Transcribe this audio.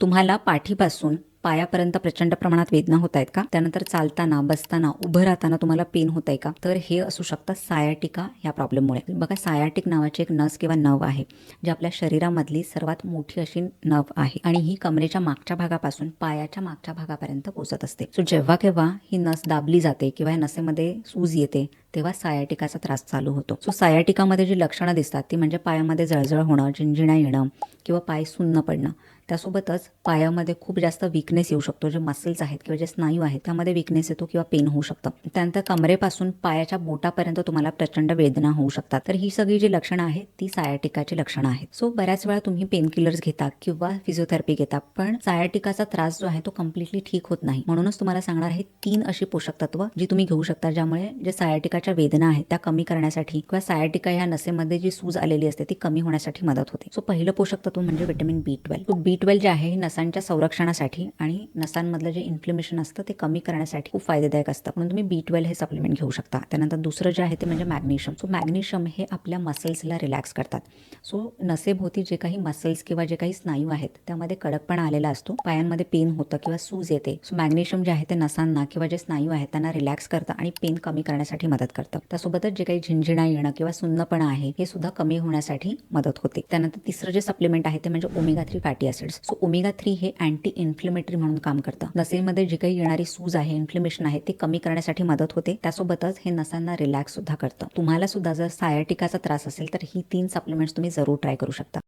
तुम्हाला पाठीपासून पायापर्यंत प्रचंड प्रमाणात वेदना होत आहेत का? त्यानंतर चालताना बसताना उभं राहताना तुम्हाला पेन होत आहे का? तर हे असू शकतं सायाटिका या प्रॉब्लेममुळे बघा सायाटिक नावाची एक नस किंवा नव आहे जी आपल्या शरीरामधली सर्वात मोठी अशी नव आहे आणि ही कमरेच्या मागच्या भागापासून पायाच्या मागच्या भागापर्यंत पोचत असते. सो जेव्हा केव्हा ही नस दाबली जाते किंवा या नसेमध्ये सूज येते तेव्हा सायाटिकाचा त्रास चालू होतो. सो सायाटिकामध्ये जी लक्षणं दिसतात ती म्हणजे पायामध्ये जळजळ होणं झिंझिण्या येणं किंवा पाय सुन्न पडणं. त्यासोबतच पायामध्ये खूप जास्त विकनेस येऊ शकतो जे मसल्स आहेत किंवा जे स्नायू आहेत त्यामध्ये विकनेस येतो किंवा पेन होऊ शकतं. त्यानंतर कमरेपासून पायाच्या बोटापर्यंत तुम्हाला प्रचंड वेदना होऊ शकतात. तर ही सगळी जी लक्षणं आहेत ती सायाटिकाची लक्षणं आहेत. सो बऱ्याच वेळा तुम्ही पेन किलर्स घेता किंवा फिजिओथेरपी घेता पण सायाटिकाचा त्रास जो आहे तो कम्प्लिटली ठीक होत नाही. म्हणूनच तुम्हाला सांगणार आहे तीन अशी पोषक तत्व जी तुम्ही घेऊ शकता ज्यामुळे जे सायाटिकाच्या वेदना आहेत त्या कमी करण्यासाठी किंवा सायाटिका ह्या नसेमध्ये जी सूज आलेली असते ती कमी होण्यासाठी मदत होते. सो पहिलं पोषक तत्व म्हणजे vitamin B twelve B twelve जे आहे हे नसांच्या संरक्षणासाठी आणि नसांमधलं जे इन्फ्लेमेशन असतं ते कमी करण्यासाठी खूप फायदेदायक असतं. म्हणून तुम्ही बी ट्वेल्व हे सप्लिमेंट घेऊ शकता. त्यानंतर दुसरं जे आहे ते म्हणजे मॅग्नेशियम सो मॅग्नेशियम हे आपल्या मसल्सला रिलॅक्स करतात. सो नसेभोवती जे काही मसल्स किंवा जे काही स्नायू आहेत त्यामध्ये कडकपणा आलेला असतो. पायांमध्ये पेन होतं किंवा सूज येते. सो मॅग्नेशियम जे आहे ते नसांना किंवा जे स्नायू आहेत त्यांना रिलॅक्स करतं आणि पेन कमी करण्यासाठी मदत करतं त्यासोबतच जे काही झिंझिणा येणं किंवा सुन्नपणा आहे हे सुद्धा कमी होण्यासाठी मदत होते. त्यानंतर तिसरं जे सप्लिमेंट आहे ते म्हणजे omega three fatty acids so omega three हे अँटी इन्फ्लेमेटरी म्हणून काम करतं. नसेमध्ये जी काही येणारी सूज आहे इन्फ्लेमेशन आहे ते कमी करण्यासाठी मदत होते. त्यासोबतच हे नसांना रिलॅक्स सुद्धा करतं. तुम्हाला सुद्धा जर सायटिकाचा त्रास असेल तर ही तीन सप्लिमेंट्स तुम्ही जरूर ट्राय करू शकता.